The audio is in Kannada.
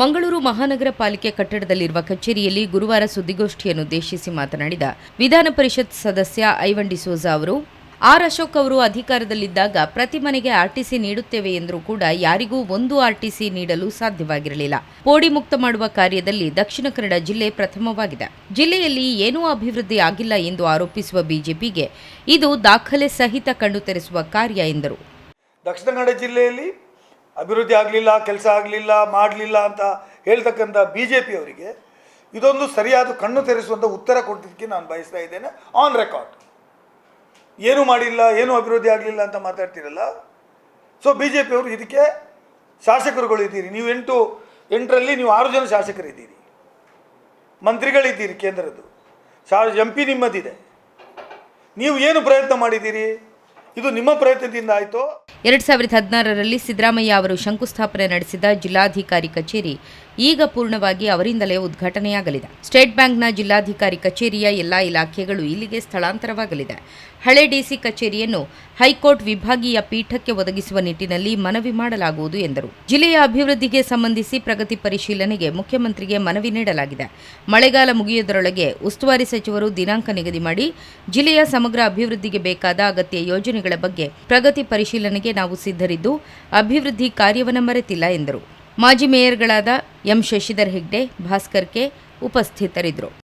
ಮಂಗಳೂರು ಮಹಾನಗರ ಪಾಲಿಕೆ ಕಟ್ಟಡದಲ್ಲಿರುವ ಕಚೇರಿಯಲ್ಲಿ ಗುರುವಾರ ಸುದ್ದಿಗೋಷ್ಠಿಯನ್ನುದ್ದೇಶಿಸಿ ಮಾತನಾಡಿದ ವಿಧಾನ ಪರಿಷತ್ ಸದಸ್ಯ ಐವನ್ ಡಿಸೋಜಾ ಅವರು, ಆರ್ ಅಶೋಕ್ ಅವರು ಅಧಿಕಾರದಲ್ಲಿದ್ದಾಗ ಪ್ರತಿ ಮನೆಗೆ ಆರ್ಟಿಸಿ ನೀಡುತ್ತೇವೆ ಎಂದರೂ ಕೂಡ ಯಾರಿಗೂ ಒಂದು ಆರ್ಟಿಸಿ ನೀಡಲು ಸಾಧ್ಯವಾಗಿರಲಿಲ್ಲ. ಪೋಡಿ ಮುಕ್ತ ಮಾಡುವ ಕಾರ್ಯದಲ್ಲಿ ದಕ್ಷಿಣ ಕನ್ನಡ ಜಿಲ್ಲೆ ಪ್ರಥಮವಾಗಿದೆ. ಜಿಲ್ಲೆಯಲ್ಲಿ ಏನೂ ಅಭಿವೃದ್ಧಿ ಆಗಿಲ್ಲ ಎಂದು ಆರೋಪಿಸುವ ಬಿಜೆಪಿಗೆ ಇದು ದಾಖಲೆ ಸಹಿತ ಕಣ್ಣು ತೆರೆಸುವ ಕಾರ್ಯ ಎಂದರು. ದಕ್ಷಿಣ ಕನ್ನಡ ಜಿಲ್ಲೆಯಲ್ಲಿ ಅಭಿವೃದ್ಧಿ ಆಗಲಿಲ್ಲ, ಕೆಲಸ ಆಗಲಿಲ್ಲ, ಮಾಡಲಿಲ್ಲ ಅಂತ ಹೇಳ್ತಕ್ಕಂಥ ಬಿ ಜೆ ಪಿಯವರಿಗೆ ಇದೊಂದು ಸರಿಯಾದ ಕಣ್ಣು ತೆರೆಸುವಂಥ ಉತ್ತರ ಕೊಟ್ಟಿದ್ದಕ್ಕೆ ನಾನು ಬಯಸ್ತಾ ಇದ್ದೇನೆ ಆನ್ ರೆಕಾರ್ಡ್ ಏನು ಮಾಡಿಲ್ಲ, ಏನು ಅಭಿವೃದ್ಧಿ ಆಗಲಿಲ್ಲ ಅಂತ ಮಾತಾಡ್ತಿರಲ್ಲ? ಸೊ ಬಿ ಜೆ ಪಿಯವರು ಇದಕ್ಕೆ ಶಾಸಕರುಗಳು ಇದ್ದೀರಿ. ನೀವು ಎಂಟು, ಎಂಟರಲ್ಲಿ ನೀವು ಆರು ಜನ ಶಾಸಕರಿದ್ದೀರಿ. ಮಂತ್ರಿಗಳಿದ್ದೀರಿ ಕೇಂದ್ರದ್ದು. ಶಾ ಎಂ ಪಿ ನಿಮ್ಮದಿದೆ. ನೀವು ಏನು ಪ್ರಯತ್ನ ಮಾಡಿದ್ದೀರಿ? ಇದು ನಿಮ್ಮ ಪ್ರಯತ್ನದಿಂದ ಆಯಿತೋ? ಎರಡ್ ಸಾವಿರದ ಹದಿನಾರರಲ್ಲಿ ಸಿದ್ದರಾಮಯ್ಯ ಅವರು ಶಂಕುಸ್ಥಾಪನೆ ನಡೆಸಿದ ಜಿಲ್ಲಾಧಿಕಾರಿ ಕಚೇರಿ ಈಗ ಪೂರ್ಣವಾಗಿ ಅವರಿಂದಲೇ ಉದ್ಘಾಟನೆಯಾಗಲಿದೆ. ಸ್ಟೇಟ್ ಬ್ಯಾಂಕ್ನ ಜಿಲ್ಲಾಧಿಕಾರಿ ಕಚೇರಿಯ ಎಲ್ಲ ಇಲಾಖೆಗಳು ಇಲ್ಲಿಗೆ ಸ್ಥಳಾಂತರವಾಗಲಿದೆ. ಹಳೆ ಡಿಸಿ ಕಚೇರಿಯನ್ನು ಹೈಕೋರ್ಟ್ ವಿಭಾಗೀಯ ಪೀಠಕ್ಕೆ ಒದಗಿಸುವ ನಿಟ್ಟಿನಲ್ಲಿ ಮನವಿ ಮಾಡಲಾಗುವುದು ಎಂದರು. ಜಿಲ್ಲೆಯ ಅಭಿವೃದ್ಧಿಗೆ ಸಂಬಂಧಿಸಿ ಪ್ರಗತಿ ಪರಿಶೀಲನೆಗೆ ಮುಖ್ಯಮಂತ್ರಿಗೆ ಮನವಿ ನೀಡಲಾಗಿದೆ. ಮಳೆಗಾಲ ಮುಗಿಯುವುದರೊಳಗೆ ಉಸ್ತುವಾರಿ ಸಚಿವರು ದಿನಾಂಕ ನಿಗದಿ ಮಾಡಿ ಜಿಲ್ಲೆಯ ಸಮಗ್ರ ಅಭಿವೃದ್ಧಿಗೆ ಬೇಕಾದ ಅಗತ್ಯ ಯೋಜನೆಗಳ ಬಗ್ಗೆ ಪ್ರಗತಿ ಪರಿಶೀಲನೆಗೆ ನಾವು ಸಿದ್ಧರಿದ್ದು ಅಭಿವೃದ್ಧಿ ಕಾರ್ಯವನ್ನು ಮರೆತಿಲ್ಲ ಎಂದರು. ಮಾಜಿ ಮೇಯರ್ಗಳಾದ ಎಂ. ಶಶಿಧರ್ ಹೆಗ್ಡೆ ಭಾಸ್ಕರ್ ಕೆ ಉಪಸ್ಥಿತರಿದ್ದರು.